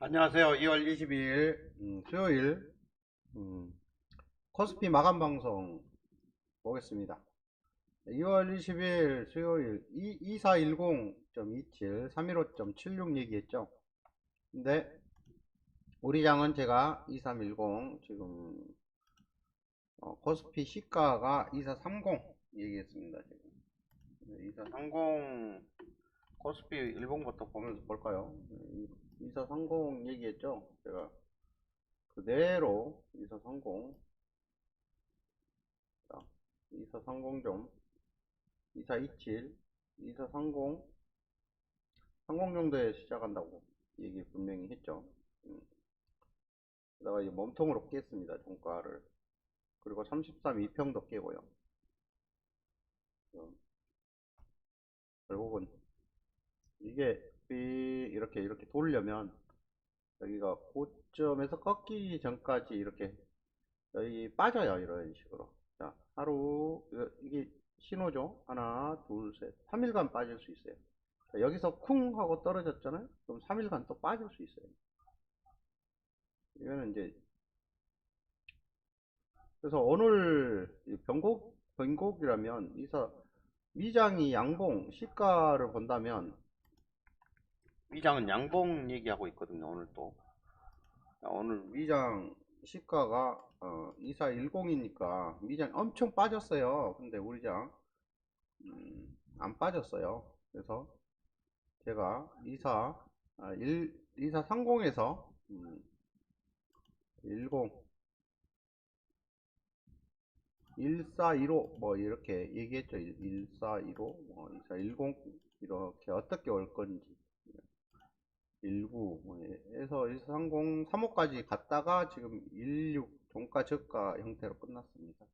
안녕하세요. 2월 22일 음, 수요일 음, 코스피 마감 방송 보겠습니다. 2월 20일 수요일 2410.27 315.76 얘기했죠. 근데 우리 장은 제가 2310 지금 어, 코스피 시가가 2430 얘기했습니다. 지금 2430 코스피 일봉부터 보면서 볼까요? 2430 얘기했죠? 제가 그대로 2430 자, 2430 좀 2427 2430 30 정도에 시작한다고 얘기 분명히 했죠. 음. 그다가 이 몸통으로 깼습니다. 종가를 그리고 33 2평도 깨고요. 어. 결국은 이게 삐 이렇게 이렇게 돌려면 여기가 고점에서 꺾이기 전까지 이렇게 여기 빠져요 이런 식으로. 자 하루 이게 신호죠? 하나 둘셋. 3일간 빠질 수 있어요. 자, 여기서 쿵 하고 떨어졌잖아요? 그럼 3일간 또 빠질 수 있어요. 이거는 이제 그래서 오늘 이 변곡 변곡이라면 이사 미장이 양봉 시가를 본다면 미장은 양봉 얘기하고 있거든요 오늘 또. 자, 오늘 미장 시가가 어, 2410이니까 미장 엄청 빠졌어요. 근데 우리 장 음, 안 빠졌어요. 그래서 제가 24 아, 1, 2430에서 음, 10 1415 뭐 이렇게 얘기했죠. 1415 뭐 2410 이렇게 어떻게 올 건지 19뭐 해서 1430 3호까지 갔다가 지금 16 종가 저가 형태로 끝났습니다.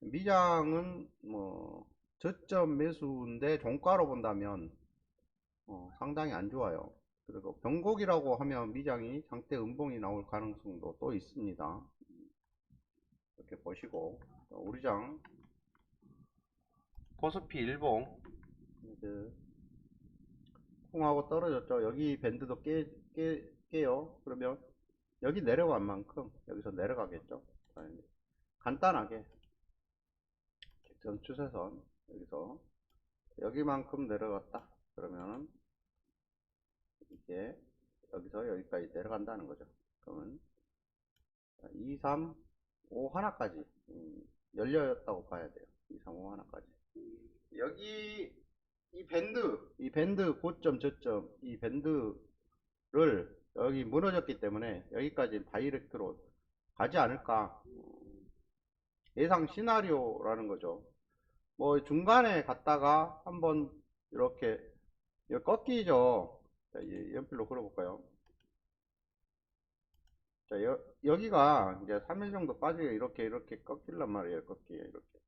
미장은 뭐 저점 매수인데 종가로 본다면 어, 상당히 안 좋아요. 그리고 변곡이라고 하면 미장이 상대 음봉이 나올 가능성도 또 있습니다. 이렇게 보시고 우리 장. 코스피 일봉. 이제 콩하고 떨어졌죠. 여기 밴드도 깨, 깨, 깨요. 그러면 여기 내려간 만큼 여기서 내려가겠죠. 간단하게 전 추세선 여기서 여기만큼 내려갔다. 그러면 이게 여기서 여기까지 내려간다는 거죠. 그러면 2, 3, 5 하나까지 음, 열렸다고 봐야 돼요. 2, 3, 5 하나까지. 여기 이 밴드, 이 밴드 고점 저점 이 밴드를 여기 무너졌기 때문에 여기까지 다이렉트로 가지 않을까 예상 시나리오라는 거죠. 뭐 중간에 갔다가 한번 이렇게 꺾이죠. 자, 이 연필로 그려볼까요? 자, 여, 여기가 이제 3일 정도 빠지게 이렇게 이렇게 꺾일란 말이에요. 꺾이게 이렇게.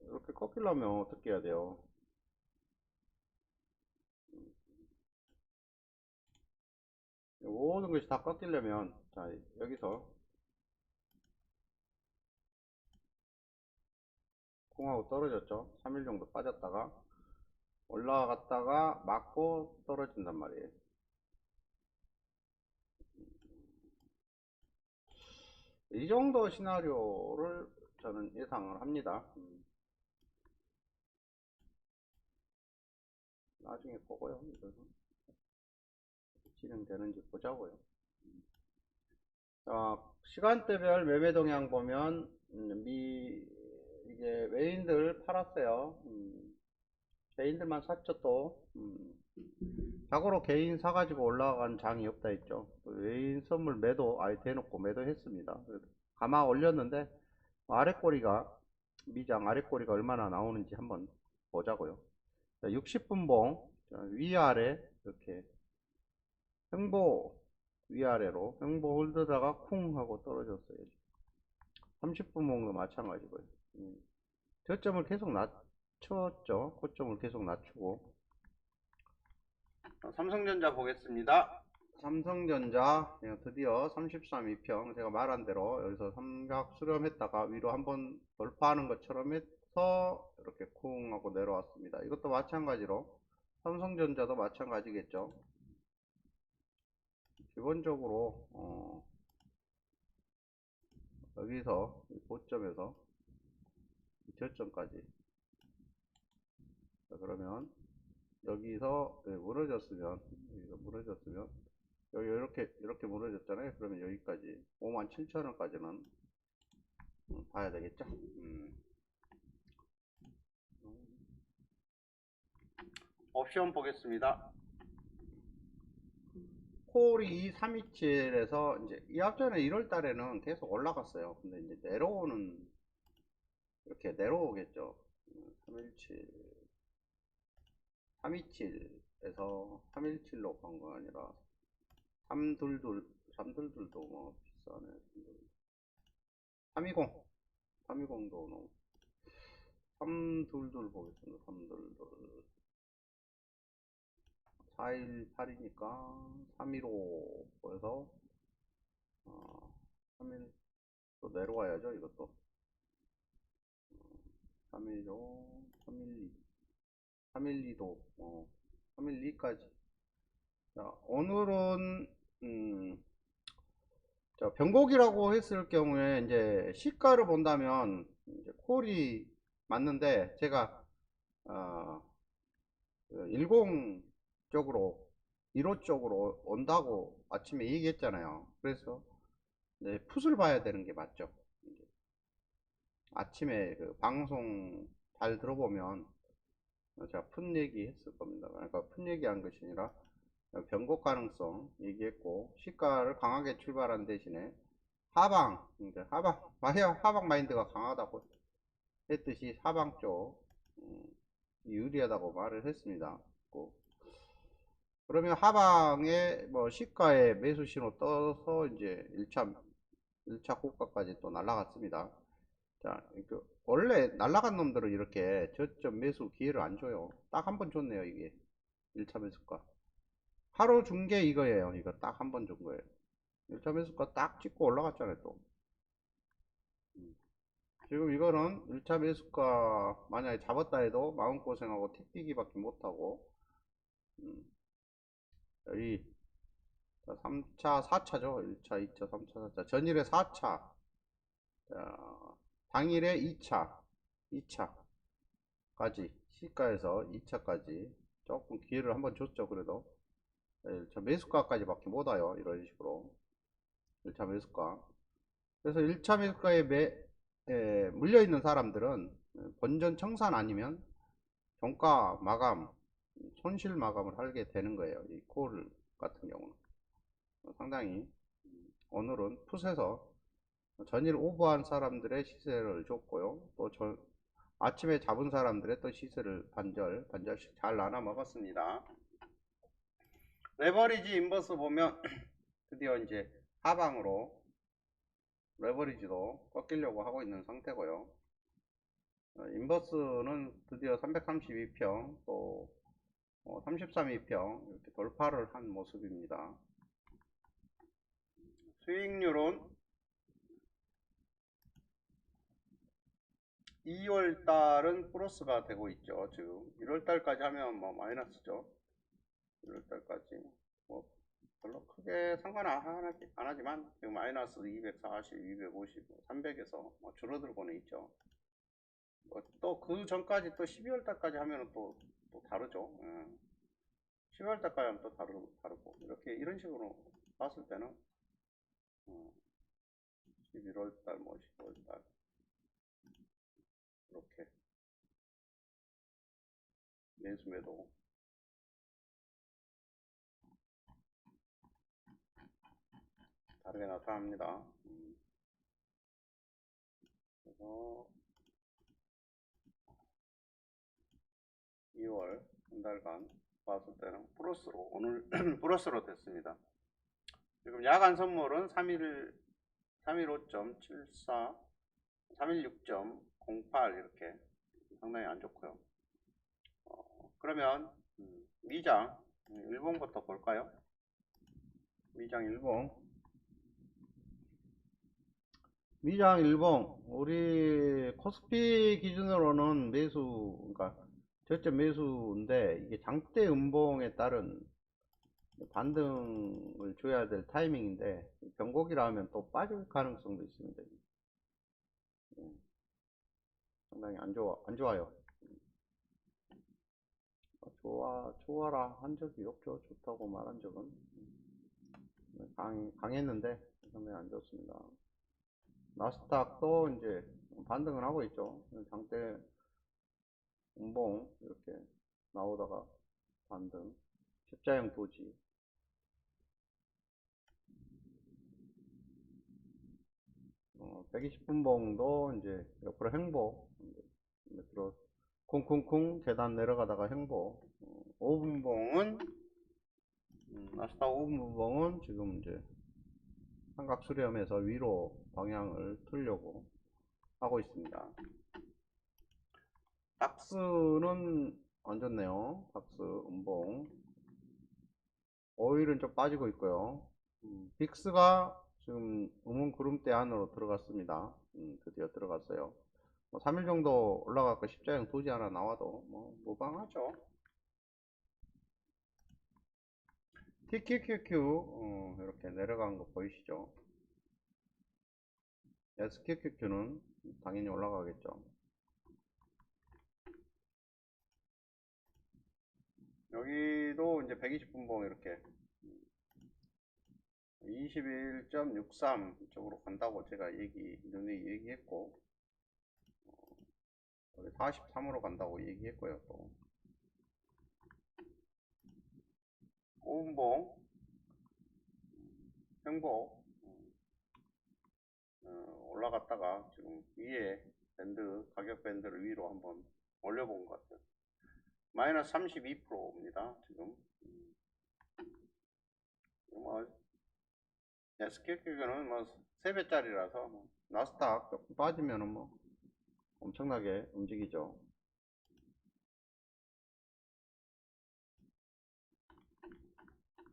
이렇게 꺾이려면 어떻게 해야 돼요? 모든 것이 다 꺾이려면 자, 여기서 콩하고 떨어졌죠. 3일 정도 빠졌다가 올라갔다가 맞고 떨어진단 말이에요. 이 정도 시나리오를 저는 예상을 합니다. 음. 나중에 보고요. 이거는 진행되는지 보자고요. 음. 자, 시간대별 매매 동향 보면 음, 미 이게 외인들 팔았어요. 음, 개인들만 샀죠 또. 음. 자고로 개인 사가지고 올라간 장이 없다 했죠. 외인 선물 매도 아예 대놓고 매도했습니다. 가마 올렸는데 아래 꼬리가 미장 아래 꼬리가 얼마나 나오는지 한번 보자고요. 60분봉 위아래 이렇게 횡보 위아래로 횡보 홀드다가 쿵 하고 떨어졌어요. 30분 봉도 마찬가지고요. 음. 저점을 계속 낮췄죠. 고점을 계속 낮추고 삼성전자 보겠습니다. 삼성전자 예, 드디어 33 2평 제가 말한 대로 여기서 삼각 수렴했다가 위로 한번 돌파하는 것처럼 해서 이렇게 쿵 하고 내려왔습니다. 이것도 마찬가지로 삼성전자도 마찬가지겠죠. 기본적으로 어, 여기서 이 고점에서 이 저점까지. 자, 그러면 여기서 예, 무너졌으면 여기서 무너졌으면 여기 이렇게 이렇게 무너졌잖아요. 그러면 여기까지 57,000원까지는 음, 봐야 되겠죠? 음. 옵션 보겠습니다 콜이 327에서 이제 이 앞전에 1월 달에는 계속 올라갔어요. 근데 이제 내려오는 이렇게 내려오겠죠. 317 327에서 317로 간 거 아니라 322 322도 뭐 비싸네 320 320도 너무. 322 보겠습니다. 322 418이니까 315 에서 어, 3일 또 내려와야죠 이것도. 315 312 312도 어, 312까지. 자 오늘은 음, 자, 변곡이라고 했을 경우에 이제 시가를 본다면 이제 콜이 맞는데 제가 어, 10 쪽으로 1호 쪽으로 온다고 아침에 얘기했잖아요. 그래서 이제 풋을 봐야 되는 게 맞죠. 아침에 그 방송 잘 들어보면 제가 풋 얘기 했을 겁니다. 그러니까 풋 얘기 한 것이 아니라 변곡 가능성 얘기했고 시가를 강하게 출발한 대신에 하방 이제 하방 마야 하방 마인드가 강하다고 했듯이 하방 쪽 음, 유리하다고 말을 했습니다. 그 그러면 하방에 뭐 시가에 매수 신호 떠서 이제 1차 1차 고가까지 또 날라갔습니다. 자, 그 원래 날라간 놈들은 이렇게 저점 매수 기회를 안 줘요. 딱 한 번 줬네요, 이게. 1차 매수가. 하루 준 게 이거예요. 이거 딱 한 번 준 거예요. 1차 매수가 딱 찍고 올라갔잖아요, 또. 음. 지금 이거는 1차 매수가 만약에 잡았다 해도 마음고생하고 택디기밖에 못하고 음. 여기 3차, 4차죠. 1차, 2차, 3차, 4차. 전일에 4차. 자, 당일에 2차, 2차까지. 시가에서 2차까지. 조금 기회를 한번 줬죠. 그래도. 1차 매수가까지 밖에 못 와요. 이런 식으로. 1차 매수가. 그래서 1차 매수가에 매, 에, 물려있는 사람들은 본전 청산 아니면 종가 마감, 손실 마감을 하게 되는 거예요. 이 콜 같은 경우는. 상당히 오늘은 풋에서 전일 오버한 사람들의 시세를 줬고요. 또 저, 아침에 잡은 사람들의 또 시세를 반절, 반절씩 잘 나눠 먹었습니다. 레버리지 인버스 보면 드디어 이제 하방으로 레버리지도 꺾이려고 하고 있는 상태고요. 어, 인버스는 드디어 332평 또 33위평 이렇게 돌파를 한 모습입니다. 수익률은 2월 달은 플러스가 되고 있죠. 지금 1월 달까지 하면 뭐 마이너스죠. 1월 달까지 뭐 별로 크게 상관 안, 안 하지만 지금 마이너스 240, 250, 300에서 뭐 줄어들고는 있죠. 뭐또그 전까지 또 12월 달까지 하면은 또, 또 다르죠. 예. 10월 달까지 하면 또 다르, 다르고 이렇게 이런 식으로 봤을 때는 어, 11월 달, 뭐 10월 달 이렇게 매수 매도 다르게 나타납니다. 음. 그래서 2월 한 달간 봤을 때는 플러스로 오늘 플러스로 됐습니다. 지금 야간 선물은 3일 315.74 316.08 이렇게 상당히 안 좋고요. 어, 그러면 음, 미장 일본부터 볼까요? 미장 일본 미장 일본 우리 코스피 기준으로는 매수 그러니까 저점 매수인데 이게 장대 음봉에 따른 반등을 줘야 될 타이밍인데 변곡이라 하면 또 빠질 가능성도 있습니다. 예. 상당히 안 좋아 안 좋아요. 어, 좋아 좋아라 한 적이 없죠. 좋다고 말한 적은 네, 강 강했는데 상당히 안 좋습니다. 나스닥도 이제 반등을 하고 있죠. 장대 운봉 이렇게 나오다가 반등. 십자형 도지. 어, 120분 봉도 이제 옆으로 행보. 밑으로 쿵쿵쿵 계단 내려가다가 행보. 어, 5분 봉은 음, 나스닥 5분 봉은 지금 이제 삼각 수렴해서 위로 방향을 틀려고 하고 있습니다. 닥스는 안 좋네요. 닥스 음봉. 오일은 좀 빠지고 있고요. 음, 빅스가 지금 음운 구름대 안으로 들어갔습니다. 음, 드디어 들어갔어요. 뭐 3일 정도 올라가고 십자형 도지 하나 나와도 뭐 무방하죠. TQQQ 어, 이렇게 내려간 거 보이시죠? SQQQ는 당연히 올라가겠죠. 여기도 이제 120분봉 이렇게 21.63 쪽으로 간다고 제가 얘기 눈에 얘기했고 어, 43으로 간다고 얘기했고요 또. 5분봉 행복 어, 올라갔다가 지금 위에 밴드 가격 밴드를 위로 한번 올려본 것 같아요 마이너스 32%입니다 지금 음. 뭐 SQQ는 뭐 3배짜리라서 뭐 나스닥 조금 빠지면은 뭐 엄청나게 움직이죠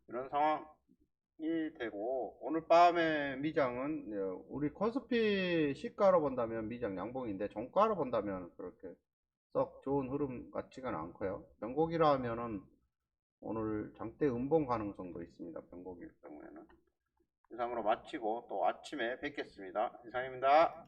이런 상황이 되고 오늘 밤에 미장은 예, 우리 코스피 시가로 본다면 미장 양봉인데 종가로 본다면 그렇게 썩 좋은 흐름 같지가 않고요. 변곡이라 하면은 오늘 장대 음봉 가능성도 있습니다 변곡일 경우에는. 이상으로 마치고 또 아침에 뵙겠습니다. 이상입니다